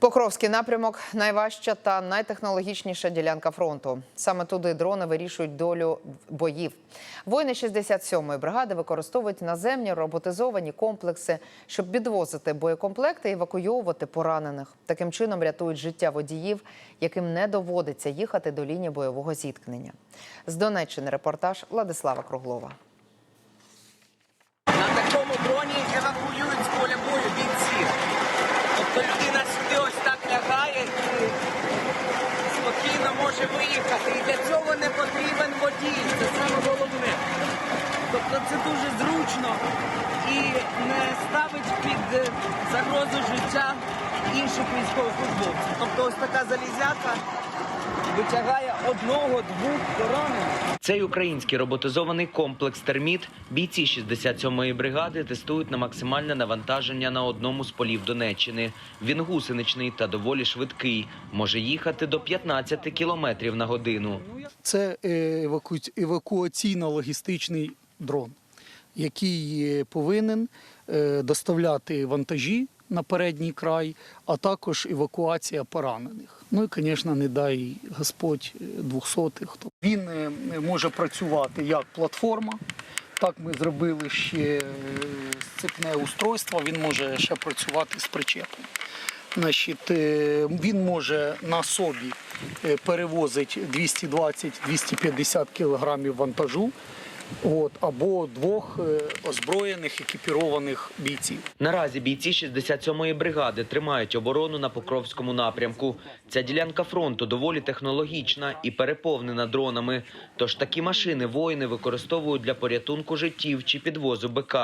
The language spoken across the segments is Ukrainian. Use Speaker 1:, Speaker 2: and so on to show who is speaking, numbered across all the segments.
Speaker 1: Покровський напрямок найважча та найтехнологічніша ділянка фронту. Саме туди дрони вирішують долю боїв. Воїни 67-ї бригади використовують наземні роботизовані комплекси, щоб відвозити боєкомплекти і евакуйовувати поранених. Таким чином рятують життя водіїв, яким не доводиться їхати до лінії бойового зіткнення. З Донеччини репортаж Владислава Круглова.
Speaker 2: На такому дроні евакуюють з поля бою бійців. Тобто людина сюди ось так лягає і спокійно може виїхати. І для цього не потрібен водій. Це саме головне. Тобто це дуже зручно і не ставить під загрозу життя інших військовослужбовців. Тобто ось така залізяка витягає одного-двох поранених. Цей український роботизований комплекс терміт бійці 67-ї бригади тестують на максимальне навантаження на одному з полів Донеччини. Він гусеничний та доволі швидкий. Може їхати до 15 кілометрів на годину.
Speaker 3: Це е, евакуаційно-логістичний дрон, який повинен е, доставляти вантажі на передній край, а також евакуація поранених. Ну і, звісно, не дай Господь е, двохсотих. Він е, може працювати як платформа. Так ми зробили ще сцепне устройство, він може ще працювати з причепом. Значить, він може на собі перевозити 220-250 кг вантажу от, або двох е, озброєних екіпірованих бійців.
Speaker 2: Наразі бійці 67-ї бригади тримають оборону на Покровському напрямку. Ця ділянка фронту доволі технологічна і переповнена дронами. Тож такі машини воїни використовують для порятунку життів чи підвозу БК.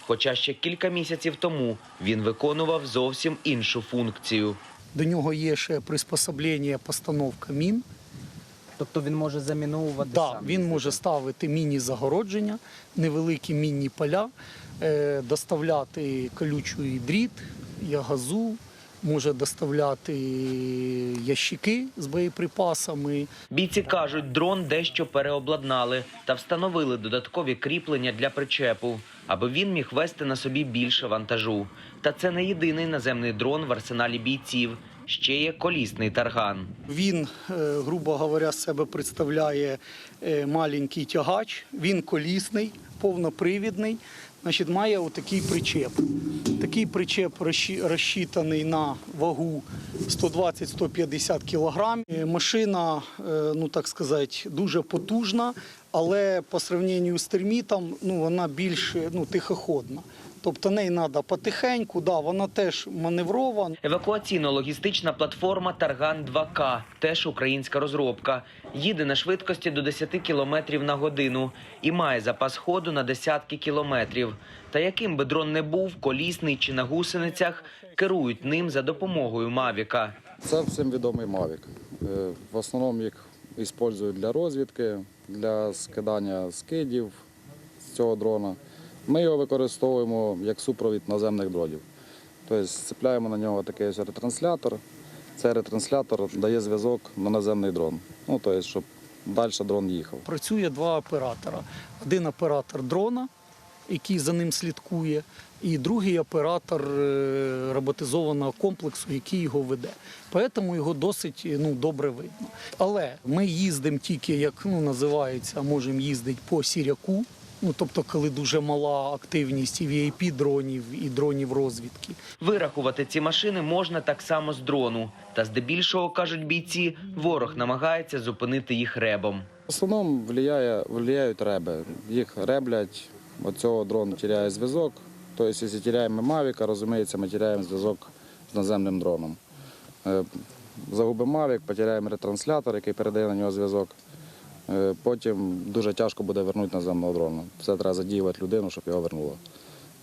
Speaker 2: Хоча ще кілька місяців тому він виконував зовсім іншу функцію.
Speaker 3: До нього є ще приспособлення постановка мін.
Speaker 4: Тобто він може заміновувати
Speaker 3: Да,
Speaker 4: сам.
Speaker 3: він може ставити міні-загородження, невеликі мінні поля, е, доставляти колючий дріт, ягазу, може доставляти ящики з боєприпасами.
Speaker 2: Бійці кажуть, дрон дещо переобладнали та встановили додаткові кріплення для причепу, аби він міг вести на собі більше вантажу. Та це не єдиний наземний дрон в арсеналі бійців. Ще є колісний тарган.
Speaker 3: Він, е, грубо говоря, себе представляє е, маленький тягач, він колісний, повнопривідний. Значить, має отакий причеп. Такий причеп розчитаний на вагу 120-150 кг. Е, Машина, ну так сказати, дуже потужна, але по сравненню з термітом ну, вона більш ну, тихоходна. Тобто неї треба потихеньку, да, вона теж маневрова,
Speaker 2: Евакуаційно-логістична платформа Тарган 2К, теж українська розробка. Їде на швидкості до 10 км на годину і має запас ходу на десятки кілометрів. Та яким би дрон не був, колісний чи на гусеницях, керують ним за допомогою Мавіка.
Speaker 5: Це всім відомий Mavic. Е, В основному їх використовують для розвідки, для скидання скидів з цього дрона. Ми його використовуємо як супровід наземних дронів. Тобто цепляємо на нього такий ось ретранслятор. Цей ретранслятор дає зв'язок на наземний дрон. Ну, тобто, щоб далі дрон їхав.
Speaker 3: працює два оператора. Один оператор дрона, який за ним слідкує, і другий оператор е, роботизованого комплексу, який його веде. Тому його досить ну, добре видно. Але ми їздимо тільки, як ну, називається, можемо їздити по сіряку. Ну, тобто, коли дуже мала активність і vip дронів, і дронів розвідки.
Speaker 2: Вирахувати ці машини можна так само з дрону. Та здебільшого, кажуть бійці, ворог намагається зупинити їх ребом.
Speaker 5: В основному влияє, влияють реби. Їх реблять, від цього дрон теряє зв'язок. Тобто, якщо теряємо Мавіка, розуміється, ми теряємо зв'язок з наземним дроном. Е, Загубимо Мавік, потеряємо ретранслятор, який передає на нього зв'язок. Е, Потім дуже тяжко буде вернути наземного дрона. Це треба задіювати людину, щоб його вернуло.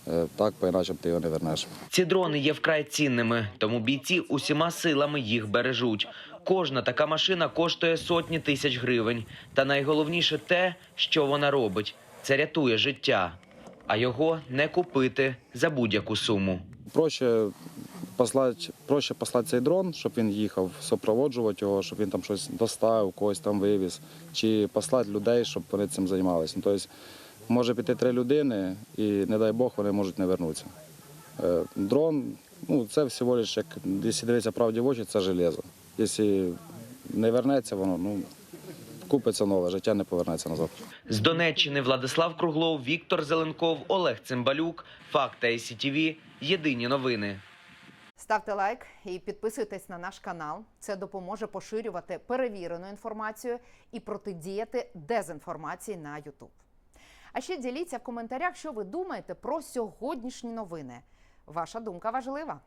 Speaker 5: Е, Так, по-іначе ти його не вернеш.
Speaker 2: Ці дрони є вкрай цінними, тому бійці усіма силами їх бережуть. Кожна така машина коштує сотні тисяч гривень. Та найголовніше те, що вона робить, це рятує життя, а його не купити за будь-яку суму.
Speaker 5: Проще послати, проще послати цей дрон, щоб він їхав, супроводжувати його, щоб він там щось доставив, когось там вивіз, чи послати людей, щоб вони цим займалися. Ну, тобто може піти три людини і, не дай Бог, вони можуть не вернутися. Е, Дрон, ну це всього лиш, як якщо дивитися правді в очі, це железо. Якщо не вернеться воно, ну купиться нове, життя не повернеться назад.
Speaker 2: З Донеччини Владислав Круглов, Віктор Зеленков, Олег Цимбалюк. Факти СІТВ. Єдині новини.
Speaker 1: Ставте лайк і підписуйтесь на наш канал. Це допоможе поширювати перевірену інформацію і протидіяти дезінформації на YouTube. А ще діліться в коментарях, що ви думаєте про сьогоднішні новини. Ваша думка важлива.